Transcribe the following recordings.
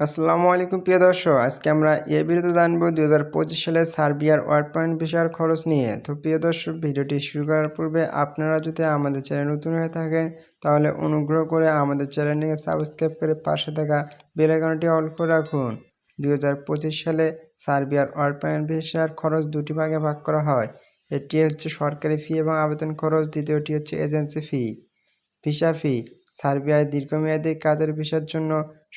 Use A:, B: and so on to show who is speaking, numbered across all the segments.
A: আসসালামু আলাইকুম, প্রিয় দর্শক। আজকে আমরা এ ভিডিওতে জানব দু হাজার পঁচিশ সালে সার্বিয়ার ওয়ার্ড পয়েন্ট ভিসার খরচ নিয়ে। তো প্রিয় দর্শক, ভিডিওটি শুরু করার পূর্বে আপনারা যদি আমাদের চ্যানেল নতুন হয়ে থাকেন, তাহলে অনুগ্রহ করে আমাদের চ্যানেলটিকে সাবস্ক্রাইব করে পাশে থাকা বেল অল করে রাখুন। দু হাজার পঁচিশ সালে সার্বিয়ার ওয়ার্ড পয়েন্ট ভিসার খরচ দুটি ভাগে ভাগ করা হয়। এটি হচ্ছে সরকারি ফি এবং আবেদন খরচ, দ্বিতীয়টি হচ্ছে এজেন্সি ফি, ভিসা ফি। সার্বিয়ায় দীর্ঘমেয়াদী কাজের ভিসার জন্য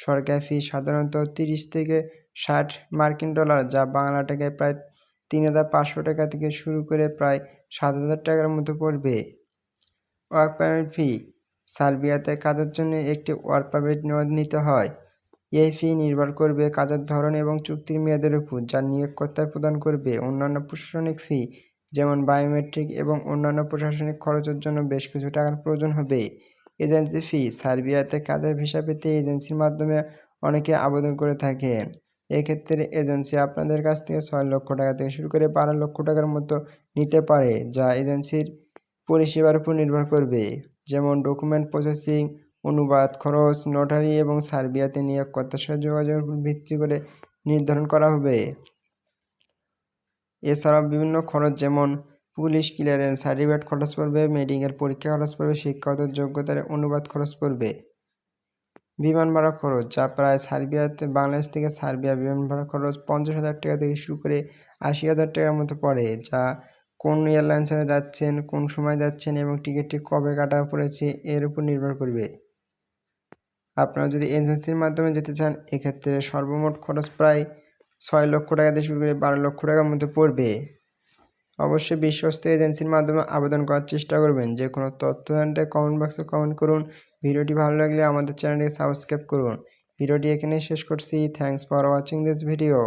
A: সরকারি ফি সাধারণত তিরিশ থেকে ষাট মার্কিন ডলার, যা বাংলা টাকায় প্রায় তিন হাজার পাঁচশো টাকা থেকে শুরু করে প্রায় সাত হাজার টাকার মতো পড়বে। ওয়ার্ক পারমিট ফি, সার্বিয়াতে কাজের জন্য একটি ওয়ার্ক পারমিট নিতে হয়। এই ফি নির্ভর করবে কাজের ধরন এবং চুক্তির মেয়াদের উপর, যা নিয়োগকর্তায় প্রদান করবে। অন্যান্য প্রশাসনিক ফি, যেমন বায়োমেট্রিক এবং অন্যান্য প্রশাসনিক খরচের জন্য বেশ কিছু টাকার প্রয়োজন হবে। এজেন্সি ফি সার্বিয়াতে কাজের ভিসা পেতে এজেন্সির মাধ্যমে অনেকে আবেদন করে থাকেন। এক্ষেত্রে এজেন্সি আপনাদের কাছ থেকে ছয় লক্ষ টাকা থেকে শুরু করে বারো লক্ষ টাকার মতো নিতে পারে, যা এজেন্সির পরিষেবার উপর নির্ভর করবে। যেমন ডকুমেন্ট প্রসেসিং অনুবাদ, খরচ নোটারি এবং সার্বিয়াতে নিয়োগকর্তার সাথে যোগাযোগের উপর ভিত্তি করে নির্ধারণ করা হবে। এছাড়াও বিভিন্ন খরচ যেমন পুলিশ ক্লিয়ারেন্স, সার্টিফিকেট খরচ পড়বে, মেডিকেল পরীক্ষা খরচ পড়বে, শিক্ষাগত যোগ্যতার অনুবাদ খরচ পড়বে। বিমান ভাড়া খরচ, যা প্রায় সার্বিয়াতে বাংলাদেশ থেকে সার্বিয়া বিমান ভাড়া খরচ পঞ্চাশ হাজার টাকা থেকে শুরু করে আশি হাজার টাকার মতো পড়ে, যা কোন এয়ারলাইন্সে যাচ্ছেন, কোন সময় যাচ্ছেন এবং টিকিটটি কবে কাটা পড়েছে এর উপর নির্ভর করবে। আপনারা যদি এজেন্সির মাধ্যমে যেতে চান, এক্ষেত্রে সর্বমোট খরচ প্রায় ছয় লক্ষ টাকা থেকে শুরু করে বারো লক্ষ টাকার মতো পড়বে। অবশ্যই বিশ্বস্ত এজেন্সির মাধ্যমে আবেদন করার চেষ্টা করবেন। যে কোনো তথ্য জানতে কমেন্ট বক্সে কমেন্ট করুন। ভিডিওটি ভালো লাগলে আমাদের চ্যানেলটি সাবস্ক্রাইব করুন। ভিডিওটি এখানেই শেষ করছি। Thanks for watching this video